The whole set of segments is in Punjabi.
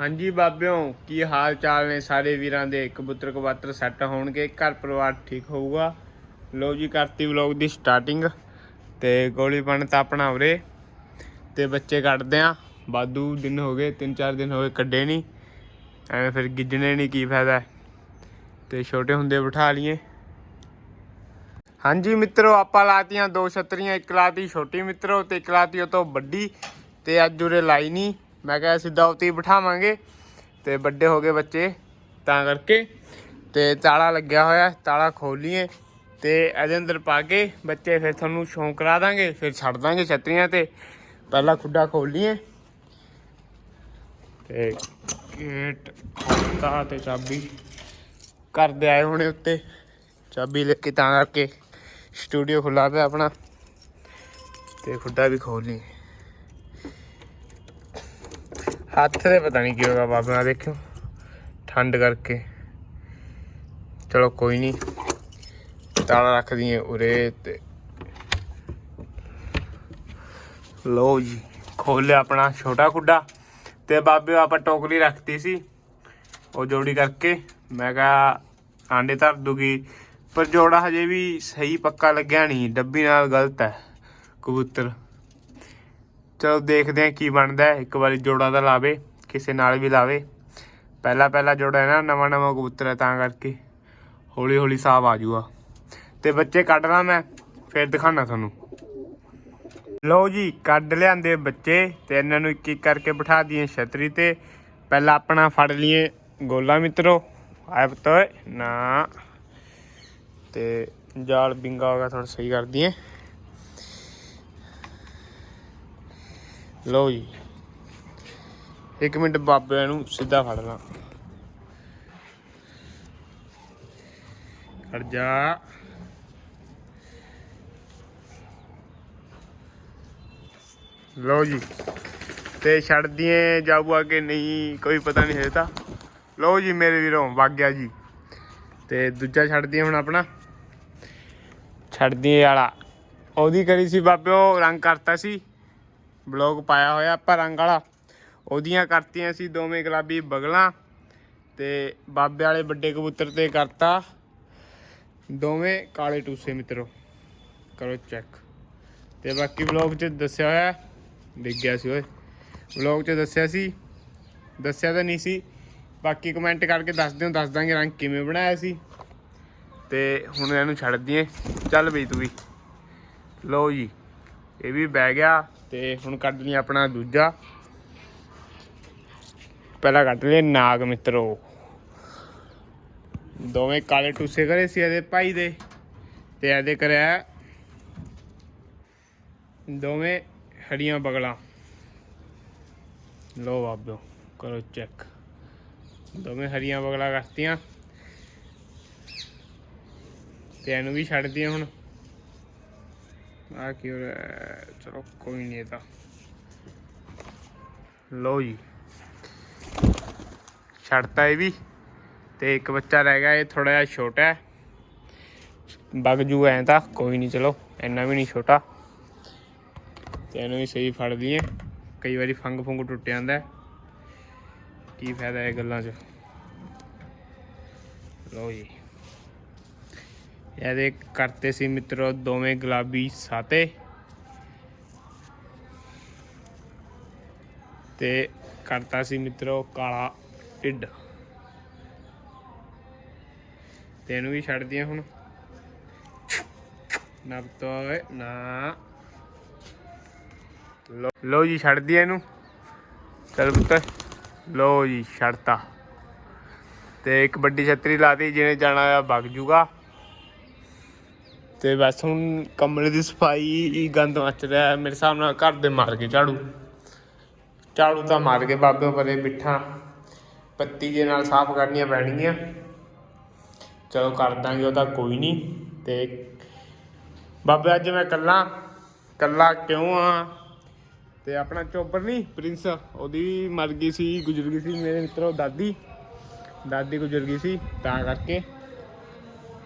ਹਾਂਜੀ ਬਾਬਿਓ, ਕੀ ਹਾਲ ਚਾਲ ਨੇ ਸਾਰੇ ਵੀਰਾਂ ਦੇ? ਕਬੂਤਰ ਕਬਾਤਰ ਸੈੱਟ ਹੋਣਗੇ, ਘਰ ਪਰਿਵਾਰ ਠੀਕ ਹੋਊਗਾ? ਲੋ ਜੀ, ਕਰਤੀ ਵਲੌਗ ਦੀ ਸਟਾਰਟਿੰਗ ਤੇ ਗੋਲੀ ਬਣ ਤਾਂ ਆਪਣਾ ਉਰੇ। ਤੇ ਬੱਚੇ ਕੱਢਦੇ ਆ। ਬਾਦੂ ਦਿਨ ਹੋ ਗਏ 3-4 ਦਿਨ ਹੋ ਗਏ ਕੱਢੇ ਨਹੀਂ। ਐਵੇਂ ਫਿਰ ਗਿੱਜਣੇ ਨਹੀਂ ਕੀ ਫਾਇਦਾ। ਹੈ। ਤੇ ਛੋਟੇ ਹੁੰਦੇ ਬਿਠਾ ਲਈਏ। ਹਾਂਜੀ ਮਿੱਤਰੋ, ਆਪਾਂ ਲਾਤੀਆਂ ਦੋ ਛਤਰੀਆਂ, ਇੱਕ ਲਾਤੀ ਛੋਟੀ ਮਿੱਤਰੋ ਤੇ ਇੱਕ ਲਾਤੀ ਉਹ ਤੋਂ ਵੱਡੀ। ਤੇ ਅੱਜ ਉਰੇ ਲਾਈ ਨਹੀਂ। ਮੈਂ ਕਿਹਾ ਸਿੱਧਾ ਉੱਤੇ ਹੀ ਬਿਠਾਵਾਂਗੇ ਤੇ ਵੱਡੇ ਹੋ ਗਏ ਬੱਚੇ ਤਾਂ ਕਰਕੇ। ਤੇ ਤਾਲਾ ਲੱਗਿਆ ਹੋਇਆ ਹੈ, ਤਾਲਾ ਖੋਲੀਏ ਤੇ ਇਹਦੇ ਅੰਦਰ ਪਾ ਕੇ ਬੱਚੇ ਫਿਰ ਤੁਹਾਨੂੰ ਸ਼ੌਂਕ ਕਰਾ ਦਾਂਗੇ ਫਿਰ ਛੱਡ ਦਾਂਗੇ ਛਤਰੀਆਂ ਤੇ। ਪਹਿਲਾਂ ਖੁੱਡਾ ਖੋਲੀਏ। ਤੇ ਗੇਟ ਖੋਲਤਾ ਤੇ ਚਾਬੀ ਘਰ ਦੇ ਆਏ ਹੋਣੇ ਉੱਤੇ। ਚਾਬੀ ਲੈ ਕੇ ਤਾਂ ਕਰਕੇ ਸਟੂਡੀਓ ਖੁੱਲਾ ਪਿਆ ਆਪਣਾ। ਤੇ ਖੁੱਡਾ ਵੀ ਖੋਲ ਲਈ ਹੱਥ ਤੇ ਪਤਾ ਨਹੀਂ ਕੀ ਹੋਗਾ ਬਾਬਾ ਨਾਲ ਦੇਖਿਓ। ਠੰਡ ਕਰਕੇ। ਚਲੋ ਕੋਈ ਨਹੀਂ ਤਾਲਾ ਰੱਖ ਦਈਏ ਉਰੇ ਤੇ। ਲੋ ਜੀ, ਖੋਲ ਲਿਆ ਆਪਣਾ ਛੋਟਾ ਖੁੱਡਾ। ਤੇ ਬਾਬੇ ਆਪਾਂ ਟੋਕਰੀ ਰੱਖਤੀ ਸੀ, ਉਹ ਜੋੜੀ ਕਰਕੇ। ਮੈਂ ਕਿਹਾ, ਆਂਡੇ ਧਰ ਦੂਗੀ। ਪਰ ਜੋੜਾ ਹਜੇ ਵੀ ਸਹੀ ਪੱਕਾ ਲੱਗਿਆ ਨਹੀਂ ਡੱਬੀ ਨਾਲ ਗਲਤ ਹੈ, ਕਬੂਤਰ। ਚਲੋ ਦੇਖਦੇ ਹਾਂ ਕੀ ਬਣਦਾ ਇੱਕ ਵਾਰੀ ਜੋੜਾ ਦਾ ਲਾਵੇ, ਕਿਸੇ ਨਾਲ ਵੀ ਲਾਵੇ। ਪਹਿਲਾ ਪਹਿਲਾ ਜੋੜਾ ਹੈ ਨਾ, ਨਵਾਂ ਨਵਾਂ ਕਬੂਤਰ ਹੈ ਤਾਂ ਕਰਕੇ। ਹੌਲੀ ਹੌਲੀ ਸਾਬ ਆ ਜੂਗਾ। ਤੇ ਬੱਚੇ ਕੱਢ ਲਾਂ ਮੈਂ, ਫਿਰ ਦਿਖਾਣਾ ਤੁਹਾਨੂੰ। ਲਓ ਜੀ, ਕੱਢ ਲਿਆਂਦੇ ਬੱਚੇ ਤੇ ਇਹਨਾਂ ਨੂੰ ਇੱਕ ਇੱਕ ਕਰਕੇ ਬਿਠਾ ਦਈਏ ਛਤਰੀ ਤੇ। ਪਹਿਲਾਂ ਆਪਣਾ ਫੜ ਲਈਏ ਗੋਲਾ ਮਿੱਤਰੋ। ਆਏ ਪਤੋਏ ਨਾ। ਤੇ ਜਾਲ ਬਿੰਗਾ ਹੋ ਗਿਆ ਥੋੜਾ ਸਹੀ ਕਰ ਦਈਏ। ਲਓ ਜੀ। ਇੱਕ ਮਿੰਟ ਬਾਬਿਆਂ ਨੂੰ ਸਿੱਧਾ ਫੜ ਲਾਂ। ਖੜ ਜਾ। ਲਓ ਜੀ। ਤੇ ਛੱਡ ਦਈਏ ਜਾਊਗਾ ਕਿ ਨਹੀਂ, ਕੋਈ ਪਤਾ ਨਹੀਂ ਹੈ ਤਾਂ। ਲਓ ਜੀ ਮੇਰੇ ਵੀਰੋਂ, ਵਗ ਗਿਆ ਜੀ। ਤੇ ਦੂਜਾ ਛੱਡ ਦਈਏ ਹੁਣ ਆਪਣਾ। ਛੱਡ ਦਈਏ ਵਾਲਾ। ਉਹਦੀ ਕਰੀ ਸੀ ਬਾਬਿਓ, ਰੰਗ ਕਰਤਾ ਸੀ। ਬਲੌਗ ਪਾਇਆ ਹੋਇਆ ਆਪਾਂ ਰੰਗ ਵਾਲਾ। ਉਹਦੀਆਂ ਕਰਤੀਆਂ ਸੀ ਦੋਵੇਂ ਗੁਲਾਬੀ ਬਗਲਾਂ ਤੇ ਬਾਬੇ ਵਾਲੇ ਵੱਡੇ ਕਬੂਤਰ ਤੇ ਕਰਤਾ। ਦੋਵੇਂ ਕਾਲੇ ਟੂਸੇ ਮਿੱਤਰੋ। ਕਰੋ ਚੈੱਕ ਤੇ ਬਾਕੀ ਵਲੌਗ 'ਚ ਦੱਸਿਆ ਹੋਇਆ, ਡਿੱਗ ਗਿਆ ਸੀ ਓਏ। ਵਲੌਗ 'ਚ ਦੱਸਿਆ ਸੀ, ਦੱਸਿਆ ਤਾਂ ਨਹੀਂ ਸੀ। ਬਾਕੀ ਕਮੈਂਟ ਕਰਕੇ ਦੱਸ ਦਿਓ, ਦੱਸ ਦਾਂਗੇ ਰੰਗ ਕਿਵੇਂ ਬਣਾਇਆ ਸੀ। ਤੇ ਹੁਣ ਇਹਨੂੰ ਛੱਡ ਦਈਏ। ਚੱਲ ਬਈ ਤੂੰ ਵੀ। ਲਓ ਜੀ। ਇਹ ਵੀ ਬਹਿ ਗਿਆ ਤੇ ਹੁਣ ਕੱਢ ਲਈ ਆਪਣਾ ਦੂਜਾ। ਪਹਿਲਾਂ ਕੱਢ ਲਈ ਨਾਗ ਮਿੱਤਰੋ। ਦੋਵੇਂ ਕਾਲੇ ਟੂਸੇ ਕਰੇ ਸੀ ਇਹਦੇ ਭਾਈ ਦੇ ਤੇ ਇਹਦੇ ਕਰਿਆ ਦੋਵੇਂ ਹੜੀਆਂ ਬਗਲਾਂ। ਲੋ ਬਾਬਿਓ, ਕਰੋ ਚੈੱਕ ਦੋਵੇਂ ਹਰੀਆਂ ਬਗਲਾਂ ਕਰਤੀਆਂ। ਤੇ ਇਹਨੂੰ ਵੀ ਛੱਡਦੀਆਂ ਹੁਣ। ਆ ਕੀ ਚਲੋ ਕੋਈ ਨਹੀਂ ਇਹ ਤਾਂ ਲੋ ਜੀ ਛੱਡਤਾ ਇਹ ਵੀ ਤੇ ਇੱਕ ਬੱਚਾ ਰਹਿ ਗਿਆ ਇਹ ਥੋੜਾ ਜਿਹਾ ਛੋਟਾ ਹੈ ਬਗ ਜੂ ਐ ਤਾਂ ਕੋਈ ਨਹੀਂ ਚਲੋ ਇੰਨਾ ਵੀ ਨਹੀਂ ਛੋਟਾ ਤੇ ਇਹਨੂੰ ਵੀ ਸਹੀ ਫੜਦੀ ਹੈ ਕਈ ਵਾਰੀ ਫੰਗ ਫੁੰਗ ਟੁੱਟ ਜਾਂਦਾ ਕੀ ਫਾਇਦਾ ਇਹ ਗੱਲਾਂ 'ਚ ਲਓ ਜੀ ਇਹਦੇ ਕਰਤੇ ਸੀ ਮਿੱਤਰੋ ਦੋਵੇਂ ਗੁਲਾਬੀ ਸਾਤੇ। ਤੇ ਕਰਤਾ ਸੀ ਮਿੱਤਰੋ ਕਾਲਾ ਢਿੱਡ। ਤੇ ਇਹਨੂੰ ਵੀ ਛੱਡ ਦਈਏ ਹੁਣ। ਨਬ ਤੋਏ ਨਾ। ਲੋ- ਜੀ, ਛੱਡ ਦਈਏ ਇਹਨੂੰ। ਚੱਲ ਪੁੱਤ, ਲੋ ਜੀ, ਛੱਡਤਾ। ਤੇ ਇੱਕ ਵੱਡੀ ਛਤਰੀ ਲਾਤੀ, ਜਿਹਨੇ ਜਾਣਾ ਆ ਵਗ ਜੂਗਾ। ਤੇ ਬਸ ਹੁਣ ਕਮਰੇ ਦੀ ਸਫ਼ਾਈ ਗੰਦ ਮੱਚ ਰਿਹਾ ਮੇਰੇ ਹਿਸਾਬ ਨਾਲ ਘਰ ਦੇ ਮਾਰ ਕੇ ਝਾੜੂ। ਝਾੜੂ ਤਾਂ ਮਾਰ ਕੇ ਬਾਬੇ ਪਰੇ ਬਿੱਠਾ ਪੱਤੀ ਦੇ ਨਾਲ ਸਾਫ਼ ਕਰਨੀਆਂ ਪੈਣਗੀਆਂ। ਚਲੋ ਕਰ ਦਾਂਗੇ, ਉਹ ਤਾਂ ਕੋਈ ਨਹੀਂ। ਤੇ ਬਾਬੇ ਅੱਜ ਮੈਂ ਕੱਲਾ ਕੱਲਾ ਕਿਉਂ ਆ? ਤੇ ਆਪਣਾ ਚੋਬਰ ਨਹੀਂ, ਪ੍ਰਿੰਸ, ਉਹਦੀ ਮਰ ਗਈ ਸੀ, ਗੁਜ਼ਰ ਗਈ ਸੀ ਮੇਰੇ ਮਿੱਤਰੋ, ਦਾਦੀ। ਦਾਦੀ ਗੁਜ਼ਰ ਗਈ ਸੀ, ਤਾਂ ਕਰਕੇ।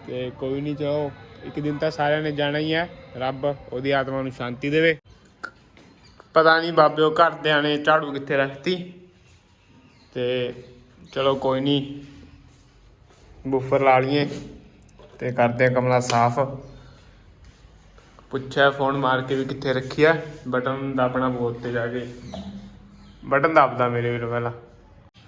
ਤੇ ਕੋਈ ਨਹੀਂ, ਚਲੋ। ਇੱਕ ਦਿਨ ਤਾਂ ਸਾਰਿਆਂ ਨੇ ਜਾਣਾ ਹੀ ਹੈ। ਰੱਬ ਉਹਦੀ ਆਤਮਾ ਨੂੰ ਸ਼ਾਂਤੀ ਦੇਵੇ। ਪਤਾ ਨਹੀਂ ਬਾਬਿਓ ਘਰਦਿਆਂ ਨੇ ਝਾੜੂ ਕਿੱਥੇ ਰੱਖਤੀ। ਤੇ ਚਲੋ ਕੋਈ ਨਹੀਂ, ਬੁਫਰ ਲਾ ਲਈਏ ਤੇ ਕਰਦੇ ਕਮਲਾ ਸਾਫ਼। ਪੁੱਛਿਆ ਫੋਨ ਮਾਰ ਕੇ ਵੀ ਕਿੱਥੇ ਰੱਖੀ ਆ। ਬਟਨ ਦੱਬਣਾ ਬੋਲ ਤੇ ਜਾ ਕੇ ਬਟਨ ਦੱਬਦਾ ਮੇਰੇ ਵੀਰੋ ਪਹਿਲਾਂ।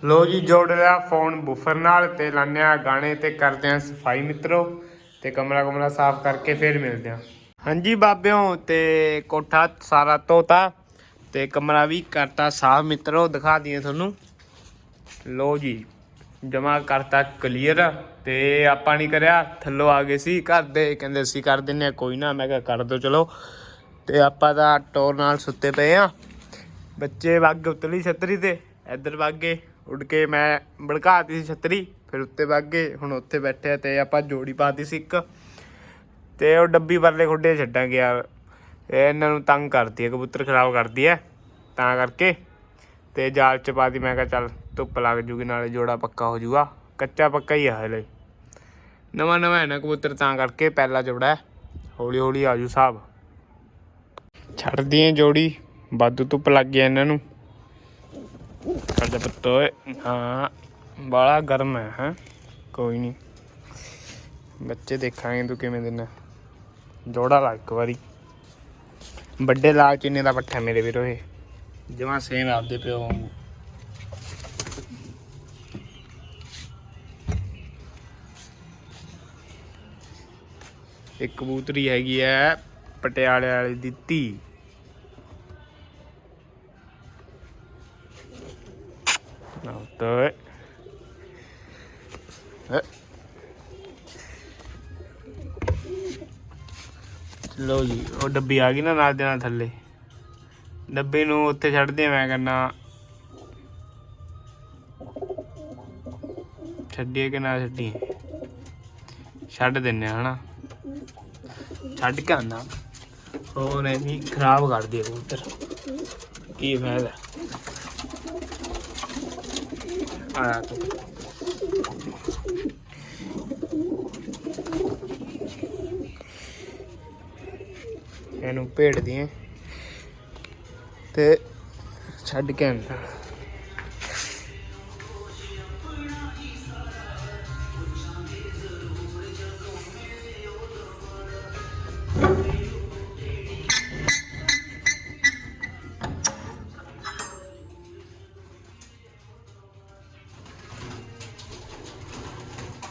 ਲੋ ਜੀ, ਜੋੜ ਲਿਆ ਫੋਨ ਬੁਫਰ ਨਾਲ ਤੇ ਲਾਉਂਦੇ ਆ ਗਾਣੇ ਤੇ ਕਰਦੇ ਆ ਸਫ਼ਾਈ ਮਿੱਤਰੋ। ਤੇ ਕਮਰਾ ਕਮਰਾ ਸਾਫ਼ ਕਰਕੇ ਫਿਰ ਮਿਲਦੇ ਹਾਂ। ਹਾਂਜੀ ਬਾਬਿਓ, ਤੇ ਕੋਠਾ ਸਾਰਾ ਧੋਤਾ ਤੇ ਕਮਰਾ ਵੀ ਕਰਤਾ ਸਾਫ਼। ਮਿੱਤਰੋ, ਦਿਖਾ ਦਈਏ ਤੁਹਾਨੂੰ। ਲੋ ਜੀ, ਜਮਾ ਕਰਤਾ ਕਲੀਅਰ ਤੇ ਆਪਾਂ ਨਹੀਂ ਕਰਿਆ, ਥੱਲੋਂ ਆ ਗਏ ਸੀ ਘਰ ਦੇ, ਕਹਿੰਦੇ ਅਸੀਂ ਕਰ ਦਿੰਨੇ ਆ ਕੋਈ ਨਾ, ਮੈਂ ਕਿਹਾ ਕਰ ਦੋ, ਚਲੋ। ਤੇ ਆਪਾਂ ਤਾਂ ਟੋਰ ਨਾਲ ਸੁੱਤੇ ਪਏ ਆ ਬੱਚੇ ਵਗ ਉਤਲੀ ਛਤਰੀ ਤੇ, ਇੱਧਰ ਵਗ ਗਏ, ਉੱਡ ਕੇ ਮੈਂ ਭੜਕਾਤੀ ਸੀ ਛਤਰੀ। ਫਿਰ ਉੱਤੇ ਵਗ ਗਏ, ਹੁਣ ਉੱਥੇ ਬੈਠੇ ਆ ਤੇ ਆਪਾਂ ਜੋੜੀ ਪਾਤੀ ਸੀ ਇੱਕ। ਤੇ ਉਹ ਡੱਬੀ ਪਰਲੇ ਖੁੱਡੇ ਛੱਡਾਂਗੇ ਯਾਰ। ਇਹ ਇਹਨਾਂ ਨੂੰ ਤੰਗ ਕਰਦੀ ਹੈ, ਕਬੂਤਰ ਖਰਾਬ ਕਰਦੀ ਹੈ, ਤਾਂ ਕਰਕੇ। ਤੇ ਜਾਲ ਚ ਪਾ ਦੀ ਮੈਂ ਕਿਹਾ ਚੱਲ ਧੁੱਪ ਲੱਗ ਜੂਗੀ, ਨਾਲੇ ਜੋੜਾ ਪੱਕਾ ਹੋ ਜੂਗਾ। ਕੱਚਾ ਪੱਕਾ ਹੀ ਆ ਹਲੇ। ਨਵਾਂ ਨਵਾਂ ਹੈ ਨਾ ਕਬੂਤਰ, ਤਾਂ ਕਰਕੇ ਪਹਿਲਾ ਜੋੜਾ ਹੈ। ਹੌਲੀ ਹੌਲੀ ਆਜੂ ਸਾਹਿਬ ਛੱਡਦੀ ਹੈ ਜੋੜੀ, ਵਾਧੂ ਧੁੱਪ ਲੱਗ ਗਿਆ ਇਹਨਾਂ ਨੂੰ। ਸਾਡੇ ਪੁੱਤੋਏ ਹਾਂ। ਬਾਲਾ ਗਰਮ ਹੈ ਹੈ? ਕੋਈ ਨਹੀਂ ਬੱਚੇ ਦੇਖਾਂਗੇ ਤੂੰ ਕਿਵੇਂ ਦਿਨਾ ਜੋੜਾ ਲਾ ਇੱਕ ਵਾਰੀ। ਵੱਡੇ ਲਾਲ ਚੀਨੇ ਦਾ ਪੱਠਾ ਮੇਰੇ ਵੀਰੋ ਇਹ। ਜਮਾ ਸੇਮ ਆਪਦੇ ਪਿਓ ਵਾਂਗੂ। ਇੱਕ ਕਬੂਤਰੀ ਹੈਗੀ ਐ ਪਟਿਆਲੇ ਵਾਲੀ ਦੀ ਧੀ। ਨਾ ਤੋਏ Eh. ਲੋ ਜੀ, ਉਹ ਡੱਬੀ ਆ ਗਈ ਨਾ ਨਾਲ ਦੇ ਨਾਲ ਥੱਲੇ। ਡੱਬੇ ਨੂੰ ਉੱਥੇ ਛੱਡਦੇ ਮੈਂ ਕਹਿੰਦਾ। ਛੱਡੀਏ ਕਿ ਨਾ ਛੱਡੀਏ? ਛੱਡ ਦਿੰਨੇ ਆ ਹਨਾ? ਛੱਡ ਕੇ ਆਉਂਦਾ। ਹੋਰ ਐਵੇਂ ਖਰਾਬ ਕਰ ਦੇ ਕਬੂਤਰ। ਕੀ ਫਾਇਦਾ? ਆਇਆ ਤੂੰ। ਇਹਨੂੰ ਭੇੜ ਦੀਏ ਤੇ ਛੱਡ ਕੇ ਆਉਂਦਾ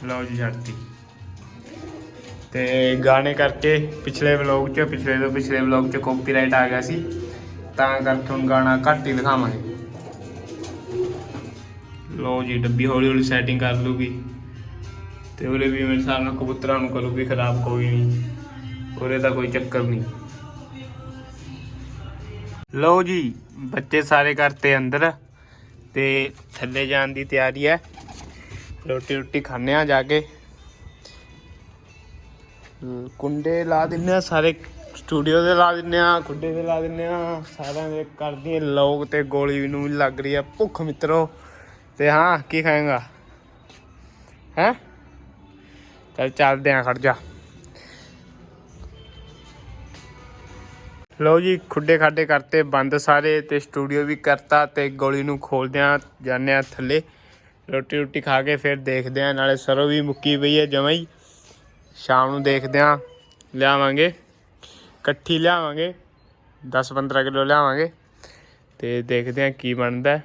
ਲਓ ਜੀ ਛੱਡਤੀ। ਤੇ ਗਾਣੇ ਕਰਕੇ ਪਿਛਲੇ ਵਲੌਗ 'ਚ, ਪਿਛਲੇ ਤੋਂ ਪਿਛਲੇ ਵਲੌਗ 'ਚ ਕਾਪੀਰਾਈਟ ਆ ਗਿਆ ਸੀ। ਤਾਂ ਕਰਕੇ ਹੁਣ ਗਾਣਾ ਘੱਟ ਹੀ ਦਿਖਾਵਾਂਗੇ ਲਓ ਜੀ, ਡੱਬੀ ਹੌਲੀ ਹੌਲੀ ਸੈਟਿੰਗ ਕਰ ਲੂਗੀ। ਤੇ ਉਰੇ ਵੀ ਮੇਰੇ ਹਿਸਾਬ ਨਾਲ ਕਬੂਤਰਾਂ ਨੂੰ ਕਰੂਗੀ ਖਰਾਬ ਕੋਈ ਨਹੀਂ। ਉਰੇ ਦਾ ਕੋਈ ਚੱਕਰ ਨਹੀਂ। ਲਓ ਜੀ, ਬੱਚੇ ਸਾਰੇ ਕਰਤੇ ਅੰਦਰ। ਤੇ ਥੱਲੇ ਜਾਣ ਦੀ ਤਿਆਰੀ ਹੈ। ਰੋਟੀ ਰੋਟੀ ਖਾਣੇ ਆ ਜਾ ਕੇ। ਕੁੰਡੇ ਲਾ ਦਿੰਨੇ ਆ, ਸਾਰੇ ਸਟੂਡੀਓ ਦੇ ਲਾ ਦਿੰਨੇ ਆ ਕੁੰਡੇ ਦੇ ਲਾ ਦਿੰਨੇ ਆ, ਸਾਰਿਆਂ ਦੇ ਕਰਦੀ ਲੋਕ ਤੇ ਗੋਲੀ ਨੂੰ ਵੀ ਲੱਗ ਰਹੀ ਆ ਭੁੱਖ ਮਿੱਤਰੋ। ਤੇ ਹਾਂ, ਕੀ ਖਾਏਗਾ? ਹੈ? ਚੱਲ ਚੱਲਦੇ ਆ, ਖੜ ਜਾ। ਲਓ ਜੀ, ਖੁੱਡੇ ਖਾਡੇ ਕਰਤੇ, ਬੰਦ ਸਾਰੇ ਤੇ ਸਟੂਡੀਓ ਵੀ ਕਰਤਾ ਤੇ ਗੋਲੀ ਨੂੰ ਖੋਲਦੇ ਆ, ਜਾਂਦੇ ਆ ਥੱਲੇ। ਰੋਟੀ ਰੋਟੀ ਖਾ ਕੇ ਫਿਰ ਦੇਖਦੇ ਆ, ਨਾਲੇ ਸਰੋਂ ਵੀ ਮੁੱਕੀ ਪਈ ਹੈ ਜਮਾਂ ਸ਼ਾਮ ਨੂੰ ਦੇਖਦੇ ਆ, ਲਿਆਵਾਂਗੇ। ਇਕੱਠੀ ਲਿਆਵਾਂਗੇ 10-15 ਕਿਲੋ ਲਿਆਵਾਂਗੇ ਤੇ ਦੇਖਦੇ ਆ ਕੀ ਬਣਦਾ।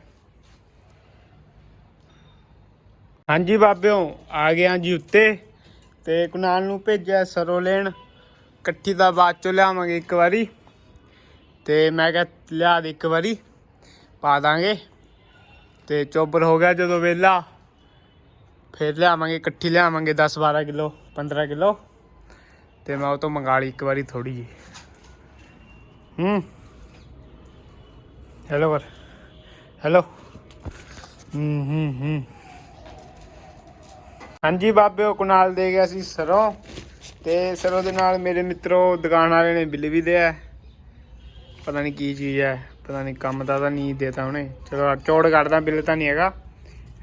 ਹਾਂਜੀ ਬਾਬਿਓ, ਆ ਗਿਆ ਜੀ ਉੱਤੇ ਤੇ ਕੁਨਾਲ ਨੂੰ ਭੇਜਿਆ ਸਰੋਂ ਲੈਣ। ਇਕੱਠੀ ਦਾ ਬਾਅਦ ਚੋਂ ਲਿਆਵਾਂਗੇ ਇੱਕ ਵਾਰੀ ਤੇ ਮੈਂ ਕਿਹਾ ਲਿਆ ਦੇ ਇੱਕ ਵਾਰੀ, ਪਾ ਦਾਂਗੇ। ਤੇ ਚੋਬਰ ਹੋ ਗਿਆ ਜਦੋਂ ਵੇਲਾ, ਫਿਰ ਲਿਆਵਾਂਗੇ, ਇਕੱਠੀ ਲਿਆਵਾਂਗੇ 10 12 ਕਿਲੋ। 15 ਕਿਲੋ। ਤੇ ਮੈਂ ਉਹ ਤੋਂ ਮੰਗਾ ਲਈ ਇੱਕ ਵਾਰੀ ਥੋੜੀ ਜੀ ਹੂੰ। ਹੈਲੋ ਕਰ ਹੈਲੋ ਹੂੰ ਹੂੰ ਹੂੰ। ਹਾਂਜੀ ਉਹ ਕੁਨਾਲ ਦੇ ਗਿਆ ਸੀ ਸਰੋਂ। ਤੇ ਸਰੋਂ ਦੇ ਨਾਲ ਮੇਰੇ ਮਿੱਤਰੋ, ਦੁਕਾਨ ਵਾਲੇ ਨੇ ਬਿੱਲ ਵੀ ਦਿਆ। ਪਤਾ ਨਹੀਂ ਕੀ ਚੀਜ਼ ਹੈ, ਪਤਾ ਨਹੀਂ ਕੰਮ ਦਾ ਤਾਂ ਨਹੀਂ ਦੇਤਾ ਉਹਨੇ। ਚਲੋ ਚੌੜ ਕੱਢਦਾ, ਬਿੱਲ ਤਾਂ ਨਹੀਂ ਹੈਗਾ।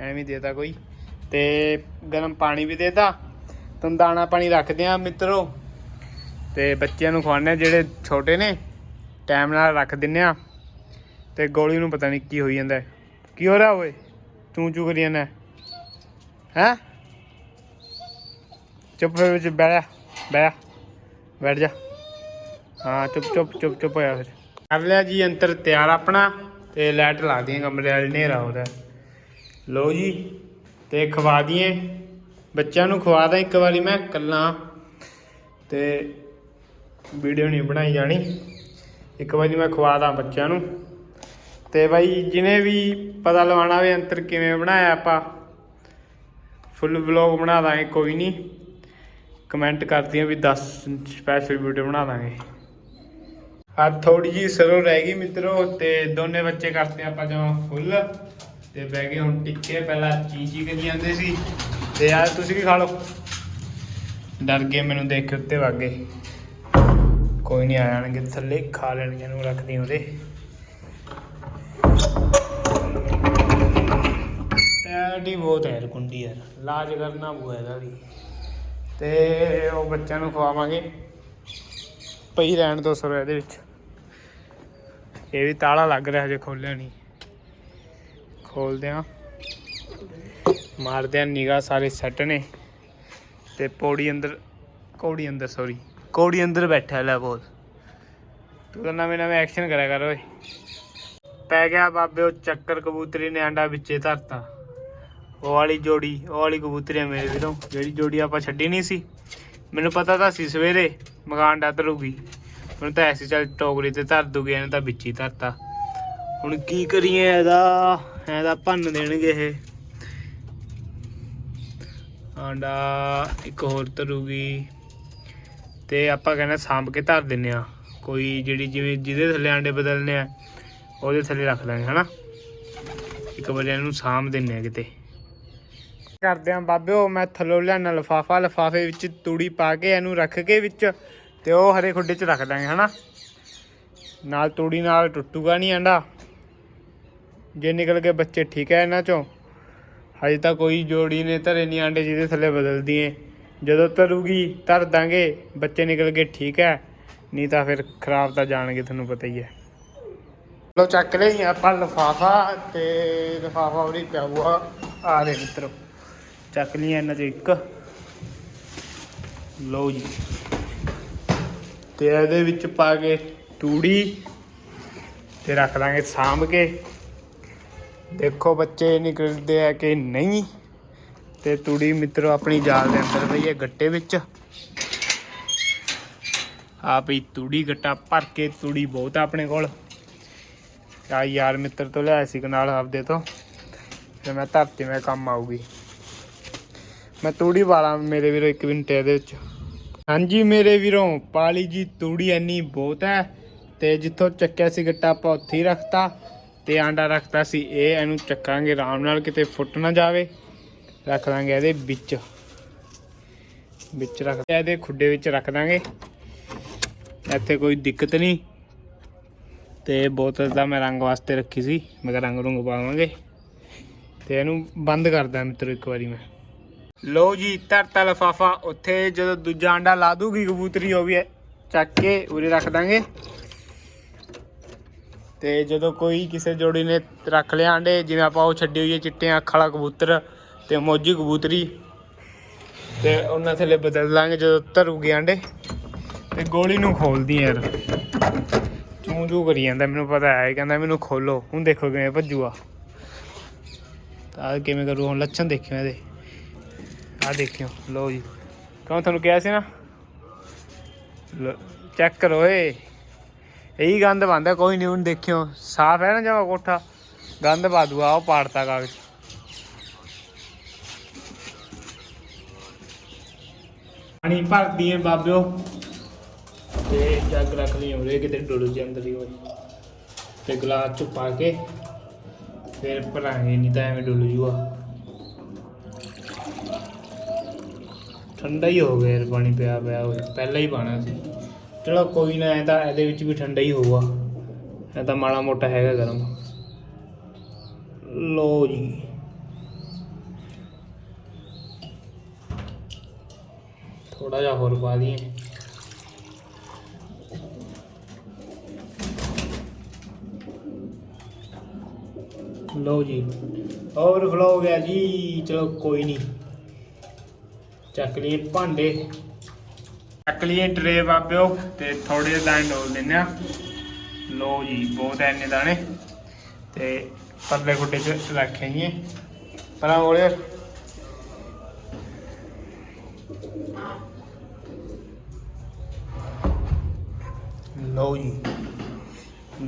ਐਵੇਂ ਹੀ ਦੇਤਾ ਕੋਈ। ਤੇ ਗਰਮ ਪਾਣੀ ਵੀ ਦੇਤਾ। ਤੁਮ ਦਾਣਾ ਪਾਣੀ ਰੱਖਦੇ ਆ ਮਿੱਤਰੋ। ਤੇ ਬੱਚਿਆਂ ਨੂੰ ਖਵਾਉਂਦੇ ਆ ਜਿਹੜੇ ਛੋਟੇ ਨੇ ਟਾਈਮ ਨਾਲ ਰੱਖ ਦਿੰਨੇ ਆ ਤੇ ਗੋਲੀ ਨੂੰ ਪਤਾ ਨਹੀਂ ਕੀ ਹੋਈ ਜਾਂਦਾ ਹੈ। ਕੀ ਹੋ ਰਿਹਾ ਓਏ? ਚੂੰ ਚੂ ਕਰੀ ਜਾਂਦਾ ਹੈ। ਚੁੱਪ ਫਿਰ ਵਿੱਚ ਬਹਿ ਜਾ, ਬਹਿ ਬੈਠ ਜਾ। ਹਾਂ, ਚੁੱਪ ਚੁੱਪ ਚੁੱਪ ਚੁੱਪ ਹੋਇਆ ਫਿਰ। ਕਰ ਲਿਆ ਜੀ ਅੰਤਰ ਤਿਆਰ ਆਪਣਾ, ਤੇ ਲਾਈਟ ਲਾ ਦੀਆਂ ਕਮਰੇ ਵਾਲੇ ਹਨੇਰਾ ਹੋ ਰਿਹਾ ਲੋ ਜੀ, ਤੇ ਖਵਾ ਦਈਏ। ਬੱਚਿਆਂ ਨੂੰ ਖਵਾ ਦਾਂ ਇੱਕ ਵਾਰੀ ਮੈਂ ਕੱਲਾ ਤੇ ਵੀਡੀਓ ਨਹੀਂ ਬਣਾਈ ਜਾਣੀ। ਇੱਕ ਵਾਰੀ ਮੈਂ ਖਵਾ ਦਾਂ ਬੱਚਿਆਂ ਨੂੰ। ਤੇ ਬਾਈ ਜਿਹਨੇ ਵੀ ਪਤਾ ਲਵਾਉਣਾ ਵੀ ਅੰਤਰ ਕਿਵੇਂ ਬਣਾਇਆ ਆਪਾਂ ਫੁੱਲ ਵਲੌਗ ਬਣਾ ਦਾਂਗੇ, ਕੋਈ ਨਹੀਂ। ਕਮੈਂਟ ਕਰਦੀਆਂ ਵੀ 10 ਸਪੈਸ਼ਲ ਵੀਡੀਓ ਬਣਾ ਦਾਂਗੇ। ਆ ਥੋੜੀ ਜੀ ਸਰੋਂ ਰਹਿ ਗਈ ਮਿੱਤਰੋ, ਤੇ ਦੋਨੇ ਬੱਚੇ ਕਰਤੇ ਆਪਾਂ ਜਮਾ ਫੁੱਲ ਤੇ ਬਹਿ ਗਏ ਹੁਣ ਟਿੱਕੇ, ਪਹਿਲਾਂ ਚੀਚੀ ਕਰੀ ਜਾਂਦੇ ਸੀ। ਤੇ ਯਾਰ ਤੁਸੀਂ ਵੀ ਖਾ ਲਓ? ਡਰ ਗਏ ਮੈਨੂੰ ਦੇਖ ਕੇ ਉੱਤੇ ਵਾਗੇ ਕੋਈ ਨਹੀਂ ਆ ਜਾਣਗੇ, ਥੱਲੇ ਖਾ ਲੈਣਗੇ ਇਹਨੂੰ ਰੱਖਦੀ ਉਹਦੇ ਟੈਡੀ ਬਹੁਤ ਹੈ ਯਾਰ ਕੁੰਡੀ ਯਾਰ ਲਾਜ ਕਰਨਾ ਬੂ ਇਹਦਾ ਵੀ। ਤੇ ਉਹ ਬੱਚਿਆਂ ਨੂੰ ਖਵਾਵਾਂਗੇ, ਪਈ ਰਹਿਣ ਦੋ ਸਰ ਇਹਦੇ ਵਿੱਚ। ਇਹ ਵੀ ਤਾਲਾ ਲੱਗ ਰਿਹਾ ਹਜੇ ਖੋਲਿਆ ਨਹੀਂ। ਖੋਲਦੇ ਆ ਮਾਰਦੇ ਆ ਨਿਗਾ ਸਾਰੇ ਸੈੱਟ ਨੇ। ਤੇ ਪੌੜੀ ਅੰਦਰ ਕੌੜੀ ਅੰਦਰ ਸੌਰੀ ਕੌੜੀ ਅੰਦਰ ਬੈਠਾ ਲੈ ਬੋਲ। ਤੂੰ ਤਾਂ ਨਵੇਂ ਨਵੇਂ ਐਕਸ਼ਨ ਕਰਿਆ ਕਰ ਓਏ। ਪੈ ਗਿਆ ਬਾਬੇ ਉਹ ਚੱਕਰ ਕਬੂਤਰੀ ਨੇ ਆਂਡਾ ਵਿੱਚੇ ਧਰਤਾ। ਉਹ ਵਾਲੀ ਜੋੜੀ ਉਹ ਵਾਲੀ ਕਬੂਤਰੀ ਆ ਮੇਰੇ ਵੀਰੋਂ। ਜਿਹੜੀ ਜੋੜੀ ਆਪਾਂ ਛੱਡੀ ਨਹੀਂ ਸੀ। ਮੈਨੂੰ ਪਤਾ ਤਾਂ ਸੀ ਸਵੇਰੇ ਮਕਾਨ ਡਾ ਤਰੂਗੀ ਮੈਨੂੰ ਤਾਂ ਐਸੀ ਚੱਲ ਟੋਕਰੀ ਤੇ ਧਰ ਦੂਗੀ ਇਹਨੇ ਤਾਂ ਵਿੱਚ ਹੀ ਧਰਤਾ। ਹੁਣ ਕੀ ਕਰੀਏ ਇਹਦਾ ਇਹਦਾ ਭੰਨ ਦੇਣਗੇ ਇਹ। ਆਂਡਾ ਇੱਕ ਹੋਰ ਤਰੂਗੀ ਤੇ ਆਪਾਂ ਕਹਿੰਦੇ ਸਾਂਭ ਕੇ ਧਰ ਦਿੰਨੇ ਆ ਕੋਈ ਜਿਹੜੀ ਜਿਵੇਂ ਜਿਹਦੇ ਥੱਲੇ ਆਂਡੇ ਬਦਲਨੇ ਆ, ਉਹਦੇ ਥੱਲੇ ਰੱਖ ਲਾਂਗੇ ਹਨਾ? ਇੱਕ ਵਾਰੀ ਇਹਨੂੰ ਸਾਂਭ ਦਿੰਨੇ ਆ ਕਿਤੇ। ਕਰਦੇ ਆ ਬਾਬਿਓ ਮੈਂ ਥੱਲੋਂ ਲਿਆਣਾ ਲਫਾਫਾ, ਲਫਾਫੇ ਵਿੱਚ ਤੂੜੀ ਪਾ ਕੇ ਇਹਨੂੰ ਰੱਖ ਕੇ ਵਿੱਚ, ਤੇ ਉਹ ਹਰੇ ਖੁੱਡੇ 'ਚ ਰੱਖ ਦਾਂਗੇ, ਹਨਾ? ਨਾਲ ਤੂੜੀ ਨਾਲ ਟੁੱਟੂਗਾ ਨਹੀਂ ਆਂਡਾ। ਜੇ ਨਿਕਲ ਕੇ ਬੱਚੇ ਠੀਕ ਹੈ ਇਹਨਾਂ ਚੋਂ। ਹਜੇ ਤਾਂ ਕੋਈ ਜੋੜੀ ਨੇ ਧਰੇ ਨਹੀਂ ਆਂਡੇ ਜਿਹਦੇ ਥੱਲੇ ਬਦਲਦੀ ਏ। ਜਦੋਂ ਧਰੂਗੀ, ਧਰ ਦਾਂਗੇ, ਬੱਚੇ ਨਿਕਲ ਗਏ, ਠੀਕ ਹੈ ਨਹੀਂ ਤਾਂ ਫਿਰ ਖਰਾਬ ਤਾਂ ਜਾਣਗੇ, ਤੁਹਾਨੂੰ ਪਤਾ ਹੀ ਹੈ ਲੋ ਚੱਕ ਲਈ ਆਪਾਂ ਲਫਾਫਾ ਤੇ ਲਫਾਫਾ ਉਹਦੀ ਪਿਆ ਆ ਰਹੇ ਮਿੱਤਰੋ, ਚੱਕ ਲਈ ਇਹਨਾਂ ਚੋਂ ਇੱਕ। ਲੋ ਜੀ। ਤੇ ਇਹਦੇ ਵਿੱਚ ਪਾ ਕੇ ਤੂੜੀ ਤੇ ਰੱਖ ਲਾਂਗੇ ਸਾਂਭ ਕੇ। ਦੇਖੋ ਬੱਚੇ, ਨਿਕਲਦੇ ਆ ਕਿ ਨਹੀਂ? ਤੇ ਤੂੜੀ ਮਿੱਤਰੋ, ਆਪਣੀ ਜਾਲ ਦੇ ਅੰਦਰ ਪਈ ਹੈ ਗੱਟੇ ਵਿੱਚ। ਆ ਪਈ ਤੂੜੀ ਗੱਟਾ ਭਰ ਕੇ, ਤੂੜੀ ਬਹੁਤ ਆ ਆਪਣੇ ਕੋਲ। ਆ ਯਾਰ ਮਿੱਤਰ ਤੋਂ ਲਿਆਇਆ ਸੀ ਕਨਾਲ ਆਪਦੇ ਤੋਂ। ਤੇ ਮੈਂ ਧਰਤੀ ਮੈਂ ਕੰਮ ਆਊਗੀ। ਮੈਂ ਤੂੜੀ ਵਾਲਾ ਮੇਰੇ ਵੀਰੋ ਇੱਕ ਮਿੰਟ ਇਹਦੇ ਵਿੱਚ। ਹਾਂਜੀ ਮੇਰੇ ਵੀਰੋ, ਪਾਲੀ ਜੀ ਤੂੜੀ ਇੰਨੀ ਬਹੁਤ ਹੈ ਤੇ ਜਿੱਥੋਂ ਚੱਕਿਆ ਸੀ ਗੱਟਾ ਆਪਾਂ ਉੱਥੇ ਹੀ ਰੱਖਤਾ। ਤੇ ਆਂਡਾ ਰੱਖਤਾ ਸੀ। ਇਹ ਇਹਨੂੰ ਚੱਕਾਂਗੇ, ਆਰਾਮ ਨਾਲ ਕਿਤੇ ਫੁੱਟ ਨਾ ਜਾਵੇ। ਰੱਖ ਦਾਂਗੇ ਇਹਦੇ ਵਿੱਚ। ਵਿੱਚ ਰੱਖ ਇਹਦੇ ਖੁੱਡੇ ਵਿੱਚ ਰੱਖ ਦਾਂਗੇ। ਇੱਥੇ ਕੋਈ ਦਿੱਕਤ ਨਹੀਂ। ਤੇ ਬੋਤਲ ਦਾ ਮੈਂ ਰੰਗ ਵਾਸਤੇ ਰੱਖੀ ਸੀ ਮੈਂ ਕਿਹਾ ਰੰਗ ਰੁੰਗ ਪਾਵਾਂਗੇ। ਤੇ ਇਹਨੂੰ ਬੰਦ ਕਰਦਾ ਮਿੱਤਰੋ ਇੱਕ ਵਾਰੀ ਮੈਂ। ਲੋ ਜੀ, ਧਰਤਾ ਲਫਾਫਾ। ਉੱਥੇ ਜਦੋਂ ਦੂਜਾ ਆਂਡਾ ਲਾ ਦੂਗੀ ਕਬੂਤਰੀ, ਉਹ ਵੀ ਚੱਕ ਕੇ ਉਰੇ ਰੱਖ ਦਾਂਗੇ। ਤੇ ਜਦੋਂ ਕੋਈ ਕਿਸੇ ਜੋੜੀ ਨੇ ਰੱਖ ਲਿਆ ਆਂਡੇ, ਜਿਵੇਂ ਆਪਾਂ ਉਹ ਛੱਡੀ ਹੋਈ ਹੈ ਚਿੱਟੇ ਅੱਖ ਵਾਲਾ ਕਬੂਤਰ ਤੇ ਮੋਜੀ ਕਬੂਤਰੀ, ਤੇ ਉਹਨਾਂ ਥੱਲੇ ਬਦਲ ਲਾਂਗੇ ਜਦੋਂ ਧਰੂਗੇ ਆਂਡੇ। ਤੇ ਗੋਲੀ ਨੂੰ ਖੋਲਦੀ ਯਾਰ। ਚੂੰ ਚੂ ਕਰੀ ਜਾਂਦਾ, ਮੈਨੂੰ ਪਤਾ ਹੈ ਕਹਿੰਦਾ ਮੈਨੂੰ ਖੋਲੋ। ਹੁਣ ਦੇਖੋ ਕਿਵੇਂ ਭੱਜੂਗਾ। ਤਾਂ ਆਹ ਕਿਵੇਂ ਕਰੂ, ਹੁਣ ਲੱਛਣ ਦੇਖਿਓ ਇਹਦੇ। ਆ ਦੇਖਿਓ ਲੋ ਜੀ। ਕਹਾਂ ਤੁਹਾਨੂੰ ਕਿਹਾ ਸੀ ਨਾ? ਚੈੱਕ ਕਰੋ ਏ ਇਹੀ ਗੰਦ ਬੰਦਾ ਕੋਈ ਨਹੀਂ ਹੁਣ ਦੇਖਿਓ। ਸਾਫ਼ ਹੈ ਨਾ ਜਮਾ ਕੋਠਾ? ਗੰਦ ਪਾ ਦੂਆ ਉਹ ਪਾੜਤਾ ਕਾਗਜ਼। ਪਾਣੀ ਭਰਦੀ ਹੈ ਬਾਬਿਓ। ਤੇ ਜੱਗ ਰੱਖ ਲਈ ਉਰੇ, ਕਿਤੇ ਡੁੱਲ ਜੇ ਅੰਦਰ ਹੀ ਹੋਏ ਤੇ ਗਲਾਸ ਚ ਪਾ ਕੇ, ਫਿਰ ਭਰਾਂਗੇ, ਨਹੀਂ ਤਾਂ ਐਵੇਂ ਡੁੱਲ ਜੂਗਾ ਠੰਡਾ ਹੀ ਹੋ ਗਿਆ ਯਾਰ, ਪਾਣੀ ਪਿਆ ਪਿਆ ਹੋਇਆ ਪਹਿਲਾਂ ਹੀ ਪਾਣਾ ਸੀ। ਚਲੋ ਕੋਈ ਨਾ ਐ ਤਾਂ ਇਹਦੇ ਵਿੱਚ ਵੀ ਠੰਡਾ ਹੀ ਹੋਊਗਾ। ਇਹ ਤਾਂ ਮਾੜਾ ਮੋਟਾ ਹੈਗਾ ਗਰਮ। ਲੋ ਜੀ। ਥੋੜਾ ਜਿਹਾ ਹੋਰ ਪਾ ਦਈਏ। ਲਓ ਜੀ। ਓਵਰਫਲੋ ਹੋ ਗਿਆ ਜੀ। ਚਲੋ ਕੋਈ ਨਹੀਂ। ਚੱਕ ਲਈਏ ਭਾਂਡੇ। ਚੱਕ ਲਈਏ ਟਰੇ ਬਾਬਿਓ, ਤੇ ਥੋੜੇ ਜਿਹੇ ਦਾਣੇ ਡੋਲ ਦਿੰਨੇ ਆ ਲਓ ਜੀ, ਬਹੁਤ ਐ ਇੰਨੇ ਦਾਣੇ। ਤੇ ਪਰਲੇ ਗੁੱਡੇ ਚ ਰੱਖ ਆਈਏ। ਪਰਾਂ ਕੋਲੇ ਲਓ ਜੀ,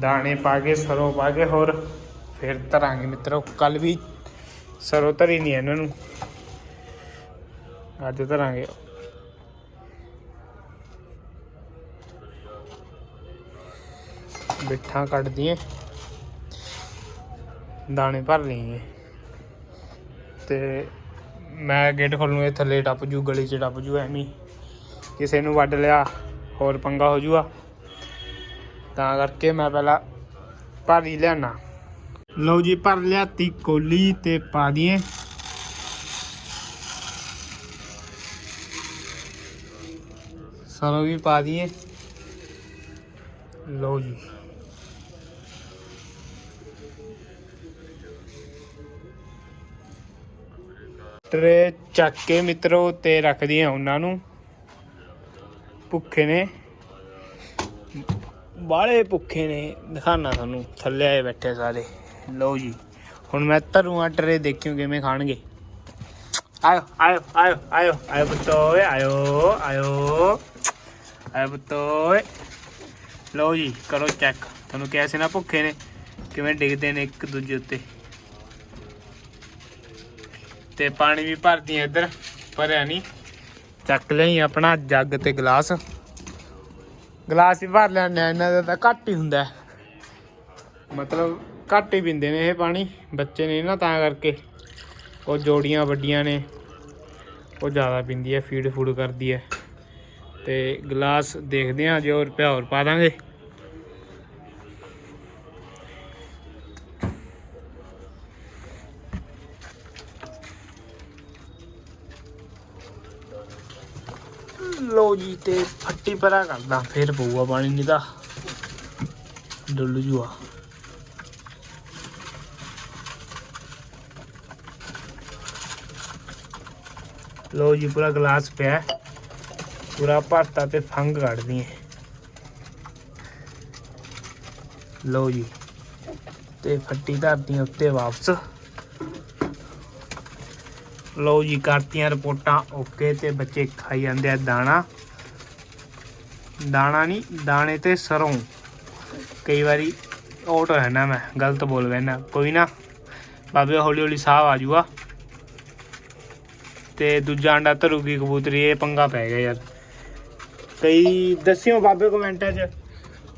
ਦਾਣੇ ਪਾ ਕੇ, ਸਰੋਂ ਪਾ ਕੇ ਹੋਰ। ਫਿਰ ਧਰਾਂਗੇ ਮਿੱਤਰੋ ਕੱਲ ਵੀ ਸਰੋਂ ਧਰੀ ਨਹੀਂ ਇਹਨਾਂ ਨੂੰ। ਅੱਜ ਧਰਾਂਗੇ। ਬਿੱਠਾਂ ਕੱਢ ਦਈਏ। ਦਾਣੇ ਭਰ ਲਈਏ। ਤੇ ਮੈਂ ਗੇਟ ਖੋਲੂੰ ਇਹ ਥੱਲੇ ਟੱਪ ਜੂ, ਗਲੀ 'ਚ ਟੱਪ ਜੂ ਐਵੇਂ ਕਿਸੇ ਨੂੰ ਵੱਢ ਲਿਆ, ਹੋਰ ਪੰਗਾ ਹੋ ਜੂਗਾ। ਤਾਂ ਕਰਕੇ ਮੈਂ ਪਹਿਲਾਂ ਭਰ ਹੀ ਲਿਆਣਾ ਲਓ ਜੀ, ਭਰ ਲਿਆ ਤੀ ਕੋਲੀ ਤੇ ਪਾ ਦਈਏ। ਸਰੋਂ ਵੀ ਪਾ ਦਈਏ। ਲਓ ਜੀ। ਟਰੇ ਚੱਕ ਕੇ ਮਿੱਤਰੋ ਤੇ ਰੱਖਦੀ ਦਈਏ ਉਹਨਾਂ ਨੂੰ। ਭੁੱਖੇ ਨੇ। ਬਾਲੇ ਭੁੱਖੇ ਨੇ। ਦਿਖਾਣਾ ਤੁਹਾਨੂੰ। ਥੱਲੇ ਆਏ ਬੈਠੇ ਸਾਰੇ। ਲਓ ਜੀ। ਹੁਣ ਮੈਂ ਧਰੂਆਂ ਟਰੇ ਦੇਖਿਓ ਕਿਵੇਂ ਖਾਣਗੇ। ਆਇਓ ਆਇਓ ਆਇਓ ਆਇਓ ਆਇਓ ਬਤੋਏ ਆਇਓ ਆਇਓ। ਆਇਓ ਬਤੋਏ ਲਓ ਜੀ, ਕਰੋ ਚੈੱਕ ਤੁਹਾਨੂੰ ਕਿਹਾ ਸੀ ਨਾ ਭੁੱਖੇ ਨੇ। ਕਿਵੇਂ ਡਿੱਗਦੇ ਨੇ ਇੱਕ ਦੂਜੇ ਉੱਤੇ। ਤੇ ਪਾਣੀ ਵੀ ਭਰਦੀ ਆ ਇੱਧਰ, ਭਰਿਆ ਨਹੀਂ ਚੱਕ ਲਈ ਆਪਣਾ ਜੱਗ ਤੇ ਗਲਾਸ। ਗਲਾਸ ਹੀ ਭਰ ਲੈਣੇ ਇਹਨਾਂ ਦਾ ਤਾਂ ਘੱਟ ਹੀ ਹੁੰਦਾ। ਮਤਲਬ ਘੱਟ ਹੀ ਪੀਂਦੇ ਨੇ ਇਹ ਪਾਣੀ, ਬੱਚੇ ਨੇ ਨਾ ਤਾਂ ਕਰਕੇ। ਉਹ ਜੋੜੀਆਂ ਵੱਡੀਆਂ ਨੇ, ਉਹ ਜ਼ਿਆਦਾ ਪੀਂਦੀ ਹੈ, ਫੀਡ ਫੂਡ ਕਰਦੀ ਹੈ। ਤੇ ਗਲਾਸ ਦੇਖਦੇ ਹਾਂ ਜੇ ਹੋਰ ਰੁਪਿਆ ਹੋਰ ਪਾ ਦਾਂਗੇ। ਲੋ ਜੀ ਤੇ ਫੱਟੀ ਪਰਾ ਕਰਦਾ, ਫਿਰ ਪਊਗਾ ਪਾਣੀ ਨਹੀਂ ਤਾਂ। ਡੁੱਲ ਜੂਆ। ਲੋ ਜੀ, ਪੂਰਾ ਗਲਾਸ ਪਿਆ ਪੂਰਾ ਭਰਤਾ ਤੇ ਫੰਗ ਕੱਢਦੀ ਹੈ ਲੋ ਜੀ, ਤੇ ਫੱਟੀ ਧਰਦੀ ਉੱਤੇ ਵਾਪਸ। ਲਓ ਜੀ, ਕਰਤੀਆਂ ਰਿਪੋਰਟਾਂ, ਓਕੇ, ਤੇ ਬੱਚੇ ਖਾਈ ਜਾਂਦੇ ਆ ਦਾਣਾ। ਦਾਣਾ ਨਹੀਂ, ਦਾਣੇ ਤੇ ਸਰੋਂ। ਕਈ ਵਾਰੀ ਓਟ ਹੈ ਨਾ, ਮੈਂ ਗਲਤ ਬੋਲ ਬੈਣਾ ਕੋਈ ਨਾ। ਬਾਬੇ ਹੌਲੀ ਹੌਲੀ ਸਾਹ ਆ ਜੂਗਾ। ਤੇ ਦੂਜਾ ਅੰਡਾ ਧਰੂਗੀ ਕਬੂਤਰੀ, ਇਹ ਪੰਗਾ ਪੈ ਗਿਆ ਯਾਰ। ਕਈ, ਦੱਸਿਓ ਬਾਬੇ ਕਮੈਂਟਾਂ 'ਚ।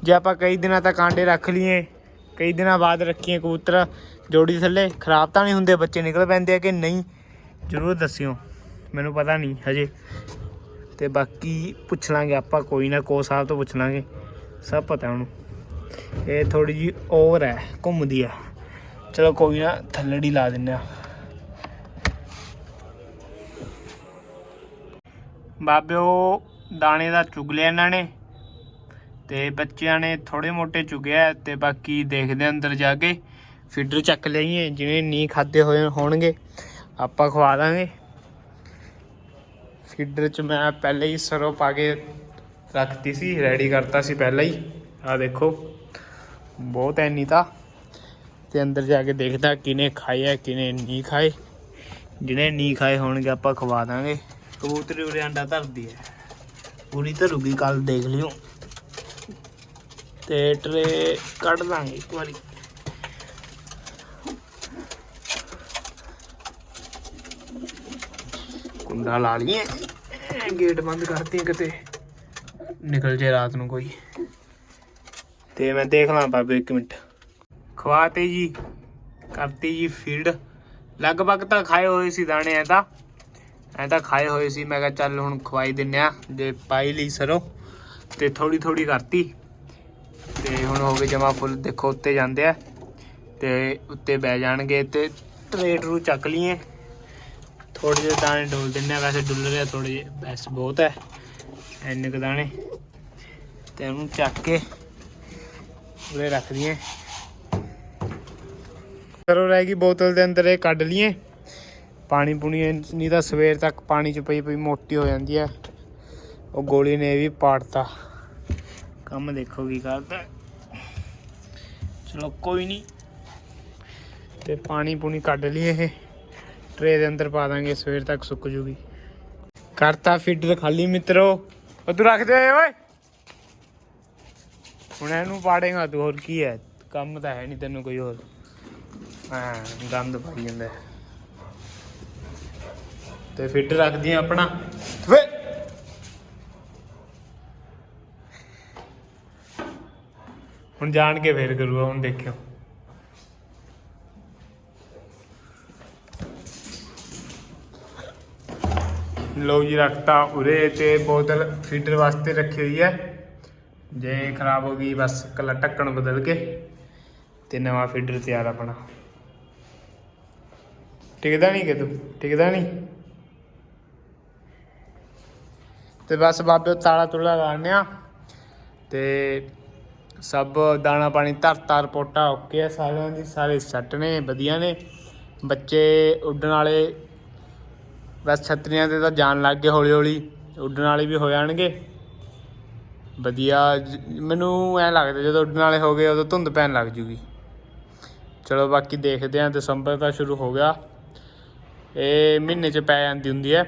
ਜੇ ਆਪਾਂ ਕਈ ਦਿਨਾਂ ਤੱਕ ਆਂਡੇ ਰੱਖ ਲਈਏ, ਕਈ ਦਿਨਾਂ ਬਾਅਦ ਰੱਖੀਏ ਕਬੂਤਰ, ਜੋੜੀ ਥੱਲੇ, ਖਰਾਬ ਤਾਂ ਨਹੀਂ ਹੁੰਦੇ, ਬੱਚੇ ਨਿਕਲ ਪੈਂਦੇ ਆ ਕਿ ਨਹੀਂ? ਜ਼ਰੂਰ ਦੱਸਿਓ। ਮੈਨੂੰ ਪਤਾ ਨਹੀਂ ਹਜੇ। ਤੇ ਬਾਕੀ ਪੁੱਛ ਲਾਂਗੇ ਆਪਾਂ, ਕੋਈ ਨਾ ਕੋ ਸਾਹਿਬ ਤੋਂ ਪੁੱਛ ਲਾਂਗੇ। ਸਭ ਪਤਾ ਉਹਨੂੰ। ਇਹ ਥੋੜੀ ਜੀ ਓਵਰ ਹੈ, ਘੁੰਮਦੀ ਹੈ ਚਲੋ ਕੋਈ ਨਾ ਥੱਲੜੀ ਲਾ ਦਿੰਨੇ ਆ। ਬਾਬਿਓ, ਦਾਣੇ ਦਾ ਚੁਗ ਲਿਆ ਇਹਨਾਂ ਨੇ। ਤੇ ਬੱਚਿਆਂ ਨੇ ਥੋੜੇ ਮੋਟੇ ਚੁਗਿਆ ਤੇ ਬਾਕੀ ਦੇਖਦੇ ਅੰਦਰ ਜਾ ਕੇ। ਫੀਡਰ ਚੱਕ ਲਈਏ, ਜਿਵੇਂ ਨੀ ਖਾਦੇ ਹੋਏ ਹੋਣਗੇ। ਆਪਾਂ ਖਵਾ ਦਾਂਗੇ। ਫੀਡਰ ਚ ਮੈਂ ਪਹਿਲੇ ਹੀ ਸਰੋਂ ਪਾ ਕੇ ਰੱਖਤੀ ਸੀ ਰੈਡੀ ਕਰਤਾ ਸੀ ਪਹਿਲਾਂ ਹੀ। ਆ ਦੇਖੋ, ਬਹੁਤ ਐਨੀ ਤਾਂ ਤੇ ਅੰਦਰ ਜਾ ਕੇ ਦੇਖਦਾ ਕਿਨੇ ਖਾਏ ਆ ਕਿਨੇ ਨਹੀਂ ਖਾਏ। ਜਿਹਨੇ ਨਹੀਂ ਖਾਏ ਹੋਣਗੇ, ਆਪਾਂ ਖਵਾ ਦਾਂਗੇ। ਕਬੂਤਰੀ ਉਰੇ ਅੰਡਾ ਧਰਦੀ ਹੈ। ਪੂਰੀ ਧਰੂਗੀ ਕੱਲ ਦੇਖ ਲਿਓ। ਤੇ ਟਰੇ ਕੱਢ ਦਾਂਗੇ ਇੱਕ ਵਾਰੀ। ਕੁੰਡਾ ਲਾ ਲਈਏ। ਗੇਟ ਬੰਦ ਕਰਤੀ ਕਿਤੇ। ਨਿਕਲ ਜੇ ਰਾਤ ਨੂੰ ਕੋਈ। ਤੇ ਮੈਂ ਦੇਖ ਲਾਂ ਬਾਬੇ ਇੱਕ ਮਿੰਟ। ਖਵਾਤੇ ਜੀ ਕਰਤੀ ਜੀ ਫੀਡ। ਲਗਭਗ ਤਾਂ ਖਾਏ ਹੋਏ ਸੀ ਦਾਣੇ ਐ ਤਾਂ। ਐ ਤਾਂ ਖਾਏ ਹੋਏ ਸੀ। ਮੈਂ ਕਿਹਾ ਚੱਲ ਹੁਣ ਖਵਾਈ ਦਿੰਨੇ ਆ। ਜੇ ਪਾਈ ਲਈ ਸਰੋਂ ਤੇ ਥੋੜੀ ਥੋੜੀ ਕਰਤੀ। ਤੇ ਹੁਣ ਹੋ ਗਏ ਜਮਾ ਫੁੱਲ। ਦੇਖੋ ਉੱਤੇ ਜਾਂਦੇ ਆ। ਤੇ ਉੱਤੇ ਬਹਿ ਜਾਣਗੇ ਤੇ ਟਰੇਡ ਰੂ ਚੱਕ ਲਈਏ। ਥੋੜੇ ਜਿਹੇ ਦਾਣੇ ਡੋਲ ਦਿੰਨੇ ਆ ਵੈਸੇ ਡੁੱਲ ਰਿਹਾ ਥੋੜੇ ਜਿਹੇ ਬਸ ਬਹੁਤ ਹੈ। ਇੰਨੇ ਕੁ ਦਾਣੇ। ਤੇ ਉਹਨੂੰ ਚੱਕ ਕੇ ਉਰੇ ਰੱਖ ਦਈਏ। ਕਰੋ ਰਹਿ ਗਈ ਬੋਤਲ ਦੇ ਅੰਦਰ, ਇਹ ਕੱਢ ਲਈਏ। ਪਾਣੀ ਪੁਣੀ ਨਹੀਂ ਤਾਂ ਸਵੇਰ ਤੱਕ ਪਾਣੀ ਚ ਪਈ ਪਈ ਮੋਟੀ ਹੋ ਜਾਂਦੀ ਹੈ। ਉਹ ਗੋਲੀ ਨੇ ਇਹ ਵੀ ਪਾੜਤਾ। ਕੰਮ ਦੇਖੋ ਕੀ ਕਰਦਾ ਚਲੋ ਕੋਈ ਨਹੀਂ। ਤੇ ਪਾਣੀ ਪੂਣੀ ਕੱਢ ਲਈਏ ਇਹ। ਟਰੇ ਦੇ ਅੰਦਰ ਪਾ ਦਾਂਗੇ, ਸਵੇਰ ਤੱਕ ਸੁੱਕ ਜੂਗੀ। ਕਰਤਾ ਫੀਡਰ ਖਾਲੀ ਮਿੱਤਰੋ। ਉਹ ਤੂੰ ਰੱਖ ਦੇ ਓਏ। ਹੁਣ ਇਹਨੂੰ ਪਾੜੇਗਾ ਤੂੰ, ਹੋਰ ਕੀ ਹੈ? ਕੰਮ ਤਾਂ ਹੈ ਨਹੀਂ ਤੈਨੂੰ ਕੋਈ ਹੋਰ। ਹਾਂ ਗੰਦ ਪਾਈ ਜਾਂਦਾ ਤੇ ਫਿੱਟ ਰੱਖਦੀ ਆ ਆਪਣਾ। ਵੇ! ਹੁਣ ਜਾਣ ਕੇ ਫੇਰ ਕਰੂਗਾ, ਹੁਣ ਦੇਖਿਓ। ਲਓ ਜੀ, ਰੱਖਤਾ ਉਰੇ ਤੇ ਬੋਤਲ ਫੀਡਰ ਵਾਸਤੇ ਰੱਖੀ ਹੋਈ ਹੈ। ਜੇ ਖਰਾਬ ਹੋ ਗਈ, ਬਸ ਕੱਲਾ ਢੱਕਣ ਬਦਲ ਕੇ ਤੇ ਨਵਾਂ ਫੀਡਰ ਤਿਆਰ ਆਪਣਾ। ਟਿਕਦਾ ਨਹੀਂ ਕਿ ਤੂੰ? ਟਿਕਦਾ ਨਹੀਂ? ਤੇ ਬਸ ਬਾਬੇ ਤਾਲਾ ਤੁਲਾ ਲਾਣੇ ਆ ਤੇ ਸਭ ਦਾਣਾ ਪਾਣੀ ਧਰਤਾ ਰਿਪੋਰਟਾਂ ਓਕੇ ਆ ਸਾਰਿਆਂ ਦੀ, ਸਾਰੇ ਸੈੱਟ ਨੇ, ਵਧੀਆ ਨੇ। ਬੱਚੇ ਉੱਡਣ ਵਾਲੇ ਬਸ ਛਤਰੀਆਂ ਤੇ ਤਾਂ ਜਾਣ ਲੱਗ ਗਏ ਹੌਲੀ ਹੌਲੀ, ਉੱਡਣ ਵਾਲੇ ਵੀ ਹੋ ਜਾਣਗੇ। ਵਧੀਆ ਮੈਨੂੰ ਐ ਲੱਗਦਾ ਜਦੋਂ ਉੱਡਣ ਵਾਲੇ ਹੋ ਗਏ ਉਦੋਂ ਧੁੰਦ ਪੈਣ ਲੱਗ ਜੂਗੀ। ਚਲੋ ਬਾਕੀ ਦੇਖਦੇ ਹਾਂ ਦਸੰਬਰ ਦਾ ਸ਼ੁਰੂ ਹੋ ਗਿਆ। ਇਹ ਮਹੀਨੇ ਚ ਪੈ ਜਾਂਦੀ ਹੁੰਦੀ ਹੈ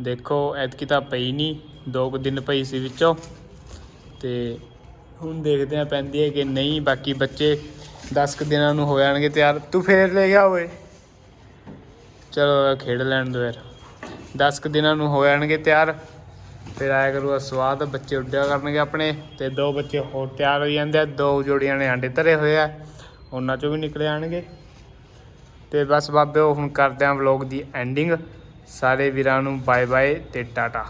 ਦੇਖੋ, ਐਤਕੀ ਤਾਂ ਪਈ ਨਹੀਂ ਦੋ ਕੁ ਦਿਨ ਪਈ ਸੀ ਵਿੱਚੋਂ। ਤੇ ਹੁਣ ਦੇਖਦੇ ਆ ਪੈਂਦੀ ਹੈ ਕਿ ਨਹੀਂ, ਬਾਕੀ ਬੱਚੇ 10 ਕੁ ਦਿਨਾਂ ਨੂੰ ਹੋ ਜਾਣਗੇ ਤਿਆਰ। ਤੂੰ ਫੇਰ ਲੈ ਗਿਆ ਓਏ। ਚਲੋ ਖੇਡ ਲੈਣ ਦੋ ਯਾਰ। 10 ਕੁ ਦਿਨਾਂ ਨੂੰ ਹੋ ਜਾਣਗੇ ਤਿਆਰ। ਫਿਰ ਆਇਆ ਕਰੂਗਾ ਸਵਾਦ, ਬੱਚੇ ਉੱਡਿਆ ਕਰਨਗੇ ਆਪਣੇ ਤੇ ਦੋ ਬੱਚੇ ਹੋਰ ਤਿਆਰ ਹੋ ਜਾਂਦੇ ਆ। ਦੋ ਜੋੜੀਆਂ ਨੇ ਆਂਡੇ ਧਰੇ ਹੋਏ ਆ। ਉਹਨਾਂ ਚੋਂ ਵੀ ਨਿਕਲੇ ਆਣਗੇ। ਤੇ ਬਸ ਬਾਬਿਓ ਹੁਣ ਕਰਦੇ ਆਂ ਵਲੌਗ ਦੀ ਐਂਡਿੰਗ ਸਾਰੇ ਵੀਰਾਂ ਨੂੰ ਬਾਏ ਬਾਏ ਤੇ ਟਾਟਾ।